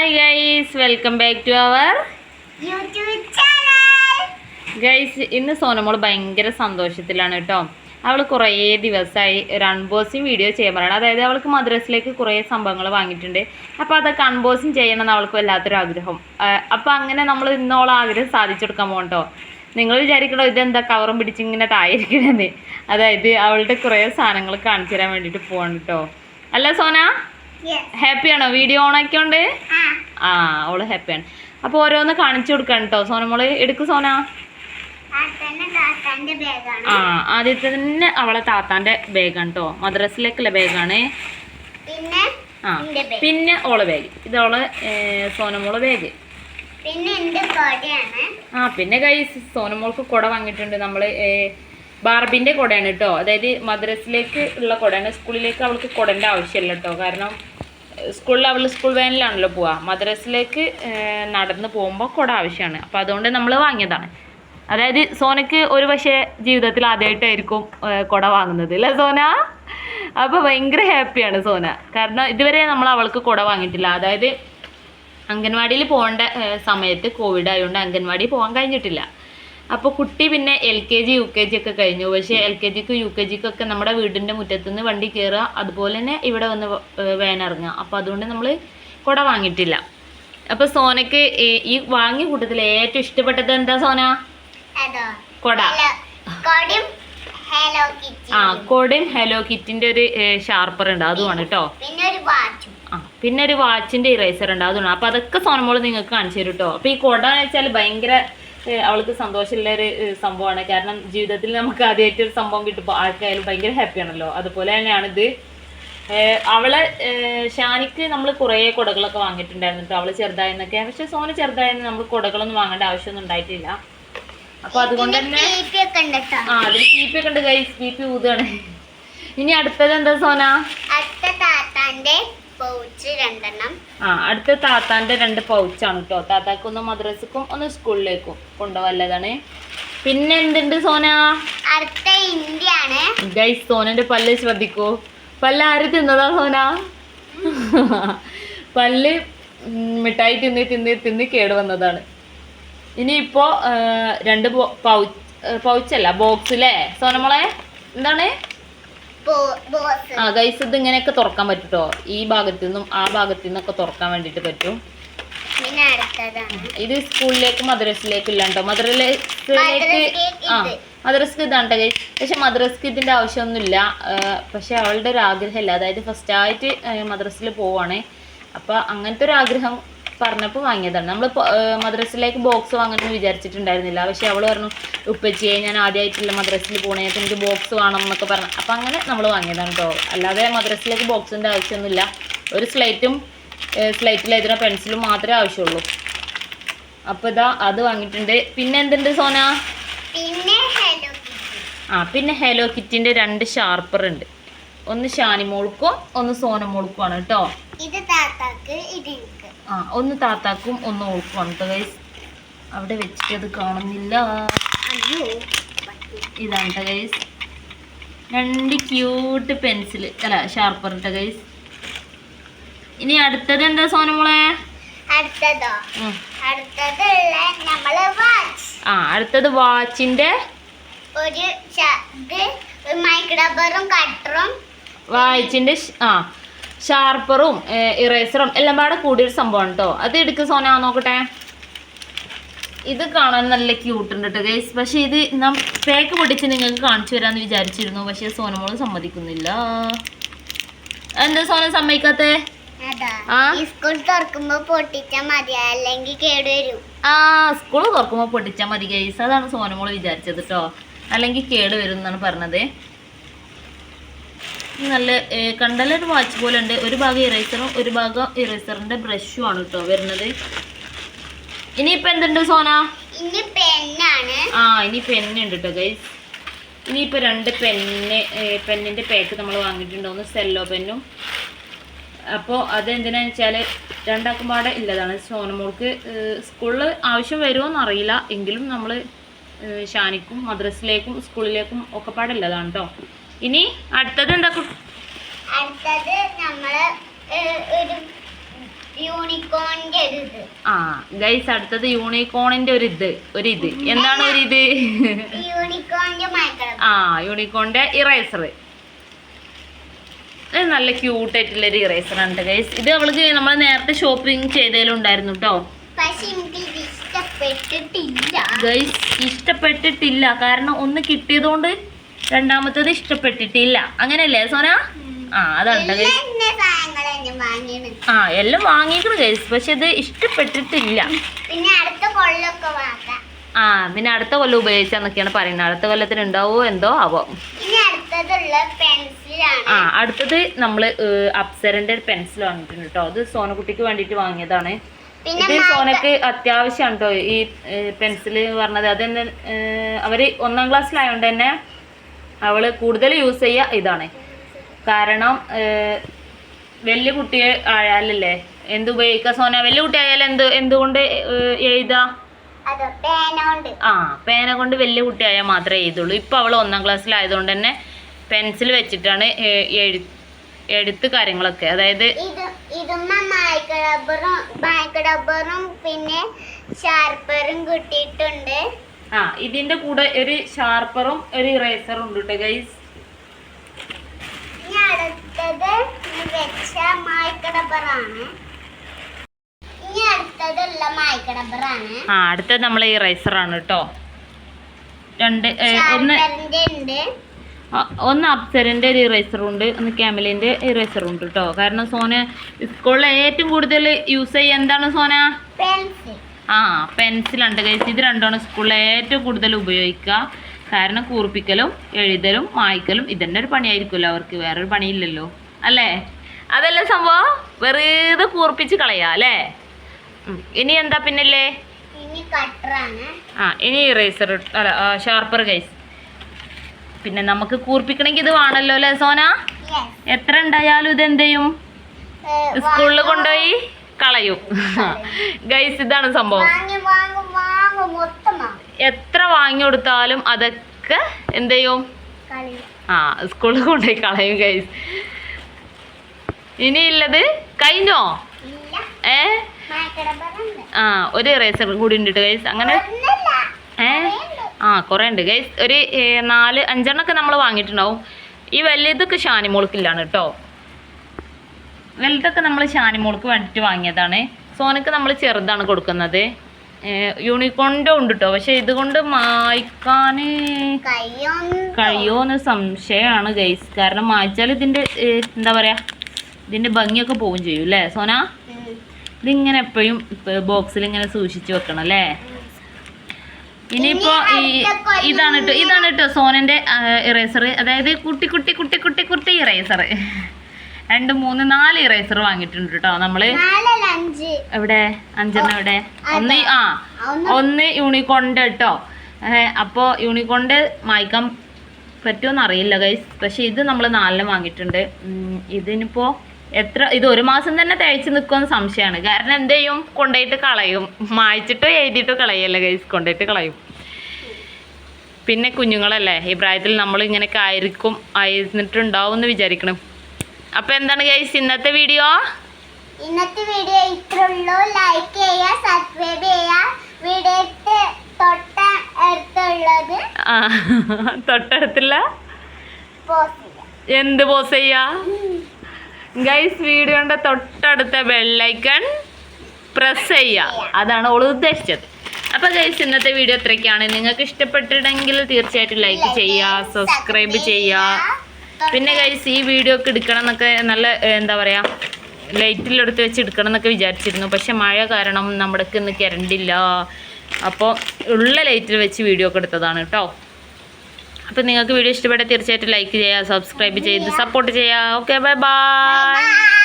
Hi guys welcome back to our guys ഇന്ന് സോനമോൾ ഭയങ്കര സന്തോഷത്തിലാണ് കേട്ടോ. അവൾ കുറേ ദിവസമായി ഒരു അൺബോസിങ് വീഡിയോ ചെയ്യാൻ പറയണം. അതായത് അവൾക്ക് മദ്രസിലേക്ക് കുറേ സംഭവങ്ങൾ വാങ്ങിയിട്ടുണ്ട്. അപ്പോൾ അതൊക്കെ അൺബോസിങ് ചെയ്യണമെന്ന് അവൾക്ക് വല്ലാത്തൊരു ആഗ്രഹം. അപ്പോൾ അങ്ങനെ നമ്മൾ ഇന്നോളം ആഗ്രഹം സാധിച്ചെടുക്കാൻ പോകട്ടോ നിങ്ങൾ വിചാരിക്കണോ ഇതെന്താ കവറും പിടിച്ച് ഇങ്ങനെ തായിരിക്കണത് അതായത് അവളുടെ കുറേ സാധനങ്ങൾ കാണിച്ചു തരാൻ വേണ്ടിയിട്ട് പോകണം കേട്ടോ. അല്ല സോന? ഹാപ്പിയാണോ വീഡിയോ ഓൺ ആക്കിയോണ്ട്? ആ. അവൾ ഹാപ്പിയാണ് അപ്പൊ ഓരോന്ന് കാണിച്ചു കൊടുക്കാൻ കേട്ടോ സോനമോൾ എടുക്ക് സോന. മോൾ എടുക്കു ബാഗാണ് ആ ആദ്യത്തെ തന്നെ അവളെ താത്താന്റെ ബാഗാണ് കേട്ടോ മദ്രസിലേക്കുള്ള ബാഗാണ് ആ പിന്നെ ഓളെ ബാഗ് ഇതോളെ സോനമോളെ ബാഗ് ആ പിന്നെ കൈ സോനമോൾക്ക് കുട വാങ്ങിയിട്ടുണ്ട്. നമ്മൾ ബാർബിന്റെ കുടയാണ് കേട്ടോ. അതായത് മദ്രസിലേക്ക് ഉള്ള കുടയാണ്. സ്കൂളിലേക്ക് അവൾക്ക് കുടന്റെ ആവശ്യമില്ല കേട്ടോ. കാരണം സ്കൂളിൽ അവൾ സ്കൂൾ വാനിലാണല്ലോ പോവുക മദ്രസിലേക്ക് നടന്ന് പോകുമ്പോൾ കുട ആവശ്യമാണ്. അപ്പോൾ അതുകൊണ്ട് നമ്മൾ വാങ്ങിയതാണ്. അതായത് സോനയ്ക്ക് ഒരു പക്ഷേ ജീവിതത്തിൽ ആദ്യമായിട്ടായിരിക്കും കുട വാങ്ങുന്നത്. അല്ലേ സോന? അപ്പോൾ ഭയങ്കര ഹാപ്പിയാണ് സോന. കാരണം ഇതുവരെ നമ്മൾ അവൾക്ക് കുട വാങ്ങിയിട്ടില്ല. അതായത് അംഗൻവാടിയിൽ പോകേണ്ട സമയത്ത് കോവിഡ് ആയതുകൊണ്ട് അംഗൻവാടി പോകാൻ കഴിഞ്ഞിട്ടില്ല. അപ്പോൾ കുട്ടി പിന്നെ L K G U K G ഒക്കെ കഴിഞ്ഞു. പക്ഷേ എൽ കെ ജിക്കും യു കെ ജിക്കും ഒക്കെ നമ്മുടെ വീടിന്റെ മുറ്റത്തുനിന്ന് വണ്ടി കയറുക അതുപോലെ തന്നെ ഇവിടെ വന്ന് വേനിറങ്ങുക അപ്പോൾ അതുകൊണ്ട് നമ്മൾ കുട വാങ്ങിയിട്ടില്ല. അപ്പോൾ സോനയ്ക്ക് ഈ- വാങ്ങിയ കൂട്ടത്തിൽ ഏറ്റവും ഇഷ്ടപ്പെട്ടത് എന്താ സോന? കൊട. ആ കൊടയും ഹലോ കിറ്റിന്റെ ഒരു ഷാർപ്പർ ഉണ്ട്. അതുമാണ് കേട്ടോ പിന്നെ ഒരു വാച്ചും ആ പിന്നെ ഒരു വാച്ചിന്റെ ഇറേസർ ഉണ്ട്. അതുമാണ് അപ്പൊ അതൊക്കെ സോനമോൾ നിങ്ങൾക്ക് കാണിച്ചു തരും കേട്ടോ അപ്പൊ ഈ കൊട എന്ന് വെച്ചാൽ ഭയങ്കര അവൾക്ക് സന്തോഷമുള്ള ഒരു സംഭവമാണ്. കാരണം ജീവിതത്തിൽ നമുക്ക് ആദ്യമായിട്ട് ഒരു സംഭവം കിട്ടുമ്പോൾ ആൾക്കായാലും ഭയങ്കര ഹാപ്പിയാണല്ലോ അതുപോലെ തന്നെയാണിത് അവളെ ഷാനിക്ക് നമ്മൾ കുറേ കുടകളൊക്കെ വാങ്ങിയിട്ടുണ്ടായിരുന്നു കേട്ടോ. അവൾ ചെറുതായെന്നൊക്കെ പക്ഷെ സോന ചെറുതായെന്ന് നമ്മൾ കുടകളൊന്നും വാങ്ങേണ്ട ആവശ്യമൊന്നും ഉണ്ടായിട്ടില്ല. അപ്പൊ അതുകൊണ്ട് തന്നെ ആ അതിൽ ബി പി ഒക്കെ ഉണ്ട് കൈ ബി പി ഊതാണ് ഇനി അടുത്തത് എന്താ സോന? അടുത്ത താത്താന്റെ പൗച്ച് രണ്ടെണ്ണം. ആ അടുത്ത താത്താന്റെ രണ്ട് പൗച്ചാണ് കേട്ടോ താത്താക്ക് ഒന്ന് മദ്രസക്കും ഒന്ന് സ്കൂളിലേക്കും കൊണ്ടുപോവല്ലതാണ് പിന്നെ എന്തുണ്ട് സോന? അടുത്ത ഇന്ത്യയാണ്. ഗൈസ് സോനന്റെ പല്ല് ശ്രദ്ധിക്കൂ. പല്ല് ആര് തിന്നതാ സോന? പല്ല് മിഠായി തിന്ന് തിന്ന് തിന്ന് കേട് വന്നതാണ്. ഇനിയിപ്പോ ഇപ്പോ രണ്ട് പൗച്ച് പൗച്ചല്ല ബോക്സ് അല്ലേ സോനമോളെ എന്താണ്? ആ ഗൈസ് ഇത് ഇങ്ങനെയൊക്കെ തുറക്കാൻ പറ്റുട്ടോ? ഈ ഭാഗത്തു നിന്നും ആ ഭാഗത്തു നിന്നൊക്കെ തുറക്കാൻ വേണ്ടിയിട്ട് പറ്റും. ഇത് സ്കൂളിലേക്കും മദ്രസിലേക്ക് ഇല്ല കേട്ടോ മദ്രസിലേക്ക് ആ. മദ്രസ്ക്ക് ഇതാണ് guys. പക്ഷെ മദ്രസ്ക്ക് ഇതിന്റെ ആവശ്യമൊന്നുമില്ല. പക്ഷെ അവളുടെ ഒരു ആഗ്രഹമില്ല. അതായത് ഫസ്റ്റ് ആയിട്ട് മദ്രസിൽ പോവാണ്. അപ്പൊ അങ്ങനത്തെ ഒരു ആഗ്രഹം പറഞ്ഞപ്പോൾ വാങ്ങിയതാണ്. നമ്മൾ മദ്രസിലേക്ക് ബോക്സ് വാങ്ങണമെന്ന് വിചാരിച്ചിട്ടുണ്ടായിരുന്നില്ല. പക്ഷെ അവൾ പറഞ്ഞു ഉപ്പച്ചിയെ ഞാൻ ആദ്യമായിട്ടില്ല മദ്രസിൽ പോണേ അപ്പം എനിക്ക് ബോക്സ് വേണം എന്നൊക്കെ പറഞ്ഞു. അപ്പം അങ്ങനെ നമ്മൾ വാങ്ങിയതാണ് കേട്ടോ. അല്ലാതെ മദ്രസിലേക്ക് ബോക്സിന്റെ ആവശ്യമൊന്നുമില്ല. ഒരു സ്ലൈറ്റും സ്ലൈറ്റിൽ എഴുതുന്ന പെൻസിലും മാത്രമേ ആവശ്യമുള്ളൂ. അപ്പോൾ ഇതാ അത് വാങ്ങിയിട്ടുണ്ട്. പിന്നെ എന്തുണ്ട് സോന? പിന്നെ ആ പിന്നെ ഹെലോ കിറ്റിന്റെ രണ്ട് ഷാർപ്പർ ഉണ്ട്. ഒന്ന് ഷാനിമോൾക്കും ഒന്ന് സോനമോൾക്കുമാണ് കേട്ടോ. ഇത് താത്താക്ക് ഇത് ആ ഒന്ന് താത്താക്കും ഒന്ന് ഓൾക്കുമാണ് കേട്ടോ ഗൈസ് അവിടെ വെച്ചിട്ട് അത് കാണുന്നില്ല. ഇതാണ് കേട്ടോ ഗൈസ് രണ്ട് ക്യൂട്ട് പെൻസിൽ അല്ല ഷാർപ്പർ കേട്ടോ ഗൈസ് ഇനി അടുത്തത് എന്താ സോനമോളെ അടുത്തതോ? നമ്മൾ വാച്ച് ആ അടുത്തത് വാച്ചിന്റെ ഒരു മൈക്ക് റബ്ബറും കട്ടറും വാച്ചിന്റെ ആ. ഷാർപ്പറും ഇറേസറും എല്ലാം പാടെ കൂടിയൊരു സംഭവം കേട്ടോ അത് എടുക്കുക സോന നോക്കട്ടെ. ഇത് കാണാൻ നല്ല ക്യൂട്ട് ഉണ്ട് കേട്ടോ ഗൈസ് പക്ഷേ ഇത് നാം പേക്ക് പൊടിച്ച് നിങ്ങൾക്ക് കാണിച്ചു തരാമെന്ന് വിചാരിച്ചിരുന്നു. പക്ഷേ സോനമോൾ സമ്മതിക്കുന്നില്ല. എന്താ സോന സമ്മതിക്കാത്തേ? സ്കൂൾ തുറക്കുമ്പോ പൊട്ടിച്ചാ മതി. അല്ലെങ്കിൽ കേടുവരും. ആ സ്കൂൾ തുറക്കുമ്പോൾ പൊട്ടിച്ചാ മതി ഗൈസ് അതാണ് സോനമോൾ വിചാരിച്ചത് കേട്ടോ അല്ലെങ്കിൽ കേട് വരും എന്നാണ് പറഞ്ഞത്. നല്ല കണ്ടല കണ്ടാലൊരു വാച്ച് പോലെ ഉണ്ട് ഒരു ഭാഗം ഇറേസറും ഒരു ഭാഗം ഇറേസറിന്റെ ബ്രഷും ആണ് കേട്ടോ വരുന്നത്. ഇനിയിപ്പോ എന്തുണ്ട് സോന? ഇനി പെണ്ണാണ്. ആ ഇനി പെണ്ണുണ്ട് കേട്ടോ ഗൈസ് ഇനിയിപ്പോ രണ്ട് പെണ്ണ് പെന്നിന്റെ പാക്ക് നമ്മൾ വാങ്ങിയിട്ടുണ്ടോന്ന് സെല്ലോ പെന്നും അപ്പോൾ അതെന്തിനാന്ന് വെച്ചാൽ രണ്ടാക്കും പാടെ ഇല്ലതാണ്. സോനമോൾക്ക് സ്കൂളിൽ ആവശ്യം വരുമോന്ന് അറിയില്ല. എങ്കിലും നമ്മൾ ഷാനിക്കും മദ്രസിലേക്കും സ്കൂളിലേക്കും ഒക്കെ പാടില്ലതാണ് കേട്ടോ ഇനി അടുത്തത് എന്താ അടുത്തത് നമ്മൾ ഏഹ്, ഒരു യൂണിക്കോണിന്റെ ഒരു ഇത്. ആ ഗൈസ് അടുത്തത് യൂണിക്കോണിന്റെ ഒരു ഇത് ഒരു ഇത്. എന്താണ് ഒരു ഇത്? യൂണിക്കോണിന്റെ ആ യൂണിക്കോണിന്റെ ഇറേസർ ഇത് നല്ല ക്യൂട്ട് ആയിട്ടുള്ള ഒരു ഇറേസർ ആണ് ഗൈസ് ഇത് അവൾക്ക് നമ്മൾ നേരത്തെ ഷോപ്പിംഗ് ചെയ്തതിലും ഉണ്ടായിരുന്നു കേട്ടോ ഗൈസ് ഇഷ്ടപ്പെട്ടിട്ടില്ല. കാരണം ഒന്ന് കിട്ടിയതുകൊണ്ട് രണ്ടാമത്തത് ഇഷ്ടപ്പെട്ടിട്ടില്ല. അങ്ങനല്ലേ സോന? ആ അതാണ് ആ എല്ലാം വാങ്ങിക്കണം കേസ് പക്ഷെ ഇത് ഇഷ്ടപ്പെട്ടിട്ടില്ല. ആ പിന്നെ അടുത്ത കൊല്ലം ഉപയോഗിച്ചാന്നൊക്കെയാണ് പറയുന്നത്. അടുത്ത കൊല്ലത്തിന് ഉണ്ടാവോ എന്തോ ആവോ. ആ അടുത്തത് നമ്മൾ അപ്സരന്റെ പെൻസിൽ വാങ്ങിയിട്ടുണ്ട് കേട്ടോ. അത് സോനക്കുട്ടിക്ക് വേണ്ടിട്ട് വാങ്ങിയതാണ്. ഇത് സോനക്ക് അത്യാവശ്യമാണ് കേട്ടോ ഈ പെൻസിൽ പറഞ്ഞത്. അതെന്നെ അവർ ഒന്നാം ക്ലാസ്സിലായോണ്ട് തന്നെ അവൾ കൂടുതൽ യൂസ് ചെയ്യുക ഇതാണ്. കാരണം വലിയ കുട്ടിയെ ആയാലല്ലേ എന്ത് ഉപയോഗിക്കുക സോന? വലിയ കുട്ടി ആയാലും എന്ത് എന്തുകൊണ്ട് എഴുതാ? ആ പേന കൊണ്ട് വലിയ കുട്ടിയായാൽ മാത്രമേ എഴുതുള്ളൂ. ഇപ്പം അവൾ ഒന്നാം ക്ലാസ്സിലായതുകൊണ്ട് തന്നെ പെൻസിൽ വെച്ചിട്ടാണ് എഴു എഴുത്ത് കാര്യങ്ങളൊക്കെ. അതായത് പിന്നെ ഷാർപ്പറും കിട്ടിയിട്ടുണ്ട്. ആ ഇതിന്റെ കൂടെ ഒരു ഷാർപ്പറും ഒരു ഇറേസറും ഉണ്ട് കേട്ടോ ഗൈസ് ആ അടുത്തത് നമ്മളെ ഇറേസറാണ് കേട്ടോ രണ്ട് ഒന്ന് ഒന്ന് അപ്സരന്റെ ഒരു ഇറേസറും ഉണ്ട് ഒന്ന് ക്യാമലിന്റെ ഇറേസറും ഉണ്ട് കേട്ടോ കാരണം സോന സ്കൂളിൽ ഏറ്റവും കൂടുതൽ യൂസ് ചെയ്യുക എന്താണ് സോന? പെൻസിൽ ആ പെൻസിലുണ്ട് കഴിച്ച് ഇത് രണ്ടാണ് സ്കൂളിൽ ഏറ്റവും കൂടുതൽ ഉപയോഗിക്കുക. കാരണം കൂർപ്പിക്കലും എഴുതലും വായിക്കലും ഇതന്നെ ഒരു പണിയായിരിക്കുമല്ലോ അവർക്ക്. വേറൊരു പണിയില്ലല്ലോ. അല്ലേ? അതല്ലേ സംഭവം? വെറുതെ കൂർപ്പിച്ച് കളയാ അല്ലേ? ഇനി എന്താ പിന്നല്ലേ? ആ ഇനി ഇറേസർ അല്ല ഷാർപ്പർ കൈസ് പിന്നെ നമുക്ക് കൂർപ്പിക്കണമെങ്കിൽ ഇത് വേണമല്ലോ അല്ലേ സോന? എത്ര ഉണ്ടായാലും ഇത് എന്ത് ചെയ്യും സ്കൂളിൽ കൊണ്ടുപോയി? കളയും. ഗൈസ് ഇതാണ് സംഭവം. എത്ര വാങ്ങി കൊടുത്താലും അതൊക്കെ എന്ത് ചെയ്യും? ആ സ്കൂളിൽ കൊണ്ടുപോയി കളയും ഗൈസ് ഇനിയുള്ളത് കഴിഞ്ഞോ? ഏ? ആ ഒരു ഇറേസർ കൂടി ഉണ്ട് ഗൈസ് അങ്ങനെ ഏ? ആ കുറേ ഉണ്ട് ഗൈസ് ഒരു നാല് അഞ്ചെണ്ണൊക്കെ നമ്മൾ വാങ്ങിയിട്ടുണ്ടാവും. ഈ വലിയതൊക്കെ ഷാനിമോൾക്കില്ലാണ് കേട്ടോ വലുതൊക്കെ നമ്മൾ ഷാനിമോൾക്ക് വേണ്ടിയിട്ട് വാങ്ങിയതാണ്. സോനക്ക് നമ്മൾ ചെറുതാണ് കൊടുക്കുന്നത്. യൂണിക്കോണിന്റെ ഉണ്ട് കേട്ടോ പക്ഷെ ഇതുകൊണ്ട് മായ്ക്കാൻ കഴിയുമോന്ന് സംശയമാണ് ഗൈസ്. കാരണം മായ്ച്ചാൽ ഇതിന്റെ എന്താ പറയുക ഇതിന്റെ ഭംഗിയൊക്കെ പോവും ചെയ്യും അല്ലേ സോന. ഇതിങ്ങനെ എപ്പോഴും ബോക്സിൽ ഇങ്ങനെ സൂക്ഷിച്ചു വെക്കണം അല്ലേ ഇനിയിപ്പോ ഈ ഇതാണ് കേട്ടോ ഇതാണ് കേട്ടോ സോനന്റെ ഇറേസർ അതായത് കുട്ടി കുട്ടി കുട്ടി കുട്ടി കുട്ടി ഇറേസർ രണ്ട് മൂന്ന് നാല് ഇറേസർ വാങ്ങിയിട്ടുണ്ട് കേട്ടോ നമ്മൾ. എവിടെ? അഞ്ചെണ്ണം എവിടെ? ഒന്ന് ആ ഒന്ന്. യൂണിക്കോണിന്റെ കേട്ടോ അപ്പോൾ യൂണിക്കോണിന്റെ മായ്ക്കാൻ പറ്റുമെന്ന് അറിയില്ല ഗൈസ് പക്ഷെ ഇത് നമ്മൾ നാലിന് വാങ്ങിയിട്ടുണ്ട്. ഇതിനിപ്പോ എത്ര ഇത് ഒരു മാസം തന്നെ തേച്ച് നിൽക്കുമെന്ന് സംശയമാണ്. കാരണം എന്ത് ചെയ്യും? കൊണ്ടുപോയിട്ട് കളയും. മായ്ച്ചിട്ടോ എഴുതിയിട്ടോ കളയല്ലേ ഗൈസ് കൊണ്ടുപോയിട്ട് കളയും. പിന്നെ കുഞ്ഞുങ്ങളല്ലേ ഈ പ്രായത്തിൽ നമ്മൾ ഇങ്ങനെയൊക്കെ ആയിരിക്കും ആയിരുന്നിട്ടുണ്ടാവും എന്ന് വിചാരിക്കണം. അപ്പോൾ എന്താണ് ഗൈസ് ഇന്നത്തെ വീഡിയോ ഇന്നത്തെ വീഡിയോ ഇത്രയുള്ളൂ ലൈക്ക് ചെയ്യുക സബ്സ്ക്രൈബ് ചെയ്യുക. വീഡിയോ തൊട്ട അടുത്തുള്ളത് തൊട്ടടുത്തുള്ള? എന്ത് പോസ് ചെയ്യാ? ഗൈസ് വീഡിയോന്റെ തൊട്ടടുത്ത ബെല്ലൈക്കൺ പ്രസ് ചെയ്യുക. അതാണ് ഓൾ ഉദ്ദേശിച്ചത്. അപ്പൊ ഗൈസ് ഇന്നത്തെ വീഡിയോ ഇത്രയ്ക്കാണ്. നിങ്ങൾക്ക് ഇഷ്ടപ്പെട്ടിട്ടുണ്ടെങ്കിൽ തീർച്ചയായിട്ടും ലൈക്ക് ചെയ്യുക സബ്സ്ക്രൈബ് ചെയ്യുക. പിന്നെ ഗൈസ് ഈ വീഡിയോ ഒക്കെ എടുക്കണം എന്നൊക്കെ നല്ല എന്താ പറയാ ലൈറ്റിലെടുത്ത് വെച്ച് എടുക്കണം എന്നൊക്കെ വിചാരിച്ചിരുന്നു. പക്ഷെ മഴ കാരണം നമ്മുടെ ഇന്ന് കരണ്ടില്ല. അപ്പോൾ ഉള്ള ലൈറ്റിൽ വെച്ച് വീഡിയോ ഒക്കെ എടുത്തതാണ് കേട്ടോ അപ്പം നിങ്ങൾക്ക് വീഡിയോ ഇഷ്ടപ്പെട്ടാൽ തീർച്ചയായിട്ടും ലൈക്ക് ചെയ്യുക സബ്സ്ക്രൈബ് ചെയ്ത് സപ്പോർട്ട് ചെയ്യുക. Okay bye bye